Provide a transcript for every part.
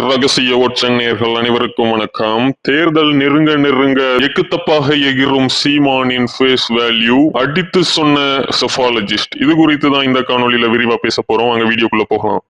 ரகசிய ஒற்றநேர்கள் அனைவருக்கும் வணக்கம். தேர்தல் நெருங்க நெருங்க எக்குத்தப்பாக எகிரும் சீமானின் ஃபேஸ் வேல்யூ அடித்து சொன்ன செஃபாலஜிஸ்ட் இது குறித்து தான் இந்த காணொளியில விரிவா பேச போறோம். அங்க வீடியோக்குள்ள போகலாம்.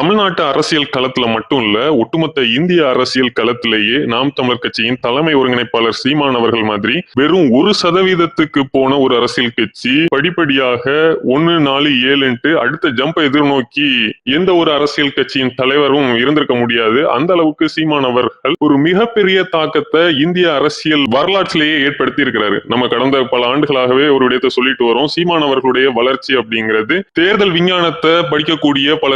தமிழ்நாட்டு அரசியல் களத்துல மட்டும் இல்ல ஒட்டுமொத்த இந்திய அரசியல் களத்திலேயே நாம் தமிழர் கட்சியின் தலைமை ஒருங்கிணைப்பாளர் சீமான் அவர்கள் மாதிரி வெறும் ஒரு சதவீதத்துக்கு போன ஒரு அரசியல் கட்சி படிப்படியாக ஒன்னு நாலு ஏழுன்ட்டு அடுத்த ஜம்பை எதிர்நோக்கி எந்த ஒரு அரசியல் கட்சியின் தலைவரும் இருந்திருக்க முடியாது. அந்த அளவுக்கு சீமான் அவர்கள் ஒரு மிகப்பெரிய தாக்கத்தை இந்திய அரசியல் வரலாற்றிலேயே ஏற்படுத்தி இருக்கிறாரு. நம்ம கடந்த பல ஆண்டுகளாகவே ஒரு விடயத்தை சொல்லிட்டு வரோம். சீமான் அவர்களுடைய வளர்ச்சி அப்படிங்கிறது தேர்தல் விஞ்ஞானத்தை படிக்கக்கூடிய பல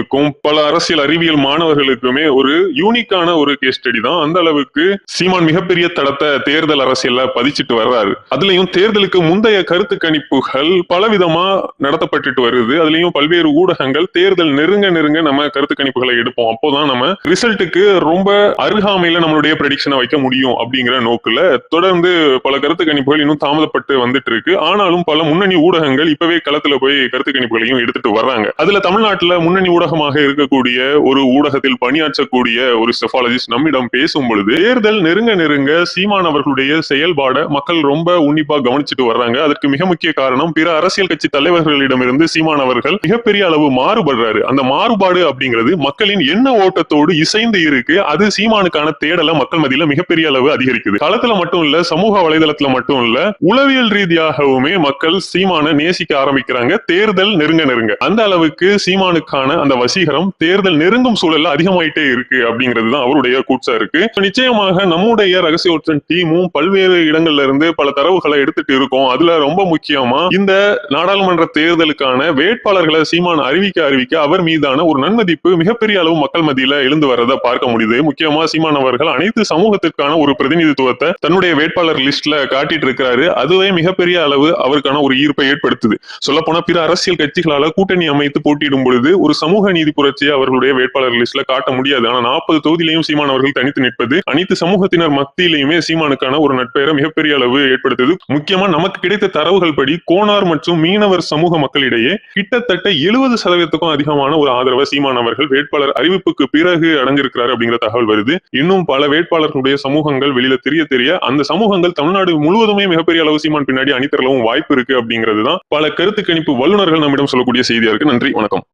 மாணவர்களுக்கும் பல அரசியல் அறிவியல் மாணவர்களுக்குமே ஒரு யூனிக்கான ஒரு கேஸ் ஸ்டடி தான். அந்த அளவுக்கு சீமான் மிகப்பெரிய தடத்தை தேர்தல் அரசியல்ல பதிச்சிட்டு வர்றாரு. அதுலயும் தேர்தலுக்கு முந்தைய கருத்து கணிப்புகள் பலவிதமா நடத்தப்பட்டுட்டு வருது. அதுலயும் பல்வேறு ஊடகங்கள் தேர்தல் நெருங்க நெருங்க நம்ம கருத்து கணிப்புகளை எடுப்போம். அப்போதான் நம்ம ரிசல்ட்டுக்கு ரொம்ப அருகாமையில நம்மளுடைய ப்ரெடிக்ஷனை வைக்க முடியும் அப்படிங்கிற நோக்குல தொடர்ந்து பல கருத்து கணிப்புகள் இன்னும் தாமதப்பட்டு வந்துட்டு இருக்கு. ஆனாலும் பல முன்னணி ஊடகங்கள் இப்பவே களத்துல போய் கருத்து கணிப்புகளையும் எடுத்துட்டு வர்றாங்க. அதுல தமிழ்நாட்டுல முன்னணி ஊடக ஊடகமாக இருக்கக்கூடிய ஒரு ஊடகத்தில் பணியாற்றக்கூடிய ஒரு செஃபாலஜிஸ்ட் நம்மிடம் பேசும் பொழுது தேர்தல் நெருங்க நெருங்க சீமான் அவர்களுடைய செயல்பாட மக்கள் ரொம்ப உன்னிப்பா கவனிச்சுட்டு வர்றாங்க. அதற்கு மிக முக்கிய காரணம் பிற அரசியல் கட்சி தலைவர்களிடமிருந்து சீமான் அவர்கள் மிகப்பெரிய அளவு மாறுபடுறாரு. அந்த மாறுபாடு அப்படிங்கிறது மக்களின் என்ன ஓட்டத்தோடு இசைந்து இருக்கு. அது சீமானுக்கான தேடலை மக்கள் மத்தியில மிகப்பெரிய அளவு அதிகரிக்குது. களத்துல மட்டும் இல்ல சமூக வலைதளத்துல மட்டும் இல்ல உளவியல் ரீதியாகவுமே மக்கள் சீமான நேசிக்க ஆரம்பிக்கிறாங்க. தேர்தல் நெருங்க நெருங்க. அந்த அளவுக்கு சீமானுக்கான அந்த வசீகரம் தேர்தல் நெருங்கும் சூழல்ல அதிகமாயிட்டே இருக்கு அப்படிங்கிறது தான் அவருடைய கூச்சா இருக்கு. நிச்சயமாக நம்முடைய ரகசிய ஒற்றன் டீமும் பல்வேறு இடங்கள்ல இருந்து பல தரவுகளை எடுத்துட்டு இருக்கோம். அதுல ரொம்ப முக்கியமா இந்த நாடாளுமன்ற தேர்தலுக்கான வேட்பாளர்களை சீமான் அறிவிக்க அறிவிக்க அவர் மீதான ஒரு நன்மதிப்பு மிகப்பெரிய அளவு மக்கள் மத்தியில எழுந்து வரதை பார்க்க முடியுது. முக்கியமா சீமான் அவர்கள் அனைத்து சமூகத்திற்கான ஒரு பிரதிநிதித்துவத்தை தன்னுடைய வேட்பாளர் லிஸ்ட்ல காட்டிட்டு இருக்கிறாரு. அதுவே மிகப்பெரிய அளவு அவருக்கான ஒரு ஈர்ப்பை ஏற்படுத்துது. சொல்ல போனா பிற அரசியல் கட்சிகளால கூட்டணி அமைத்து போட்டியிடும் பொழுது ஒரு சமூக நீதி புரட்சியை அவர்களுடைய வேட்பாளர் லிஸ்ட்ல காட்ட முடியாது. ஆனா நாற்பது தொகுதியிலையும் சீமான் அவர்கள் தனித்து நிற்பது அனைத்து சமூகத்தினர் மத்தியிலையுமே சீமானுக்கான ஒரு நட்பெயரை மிகப்பெரிய அளவு ஏற்படுத்தது. முக்கியமா நமக்கு கிடைத்த தரவுகள் படி கோனார் மற்றும் மீனவர் சமூக மக்களிடையே கிட்டத்தட்ட எழுபது சதவீதத்துக்கும் அதிகமான ஒரு ஆதரவை சீமான் அவர்கள் வேட்பாளர் அறிவிப்புக்கு பிறகு அடைஞ்சிருக்கிறார் அப்படிங்கிற தகவல் வருது. இன்னும் பல வேட்பாளர்களுடைய சமூகங்கள் வெளியில தெரிய தெரிய அந்த சமூகங்கள் தமிழ்நாடு முழுவதுமே மிகப்பெரிய அளவு சீமான் பின்னாடி அணித்தரலவும் வாய்ப்பு இருக்கு அப்படிங்கிறது தான் பல கருத்து கணிப்பு வல்லுநர்கள் நம்மிடம் சொல்லக்கூடிய செய்தியா இருக்கு. நன்றி வணக்கம்.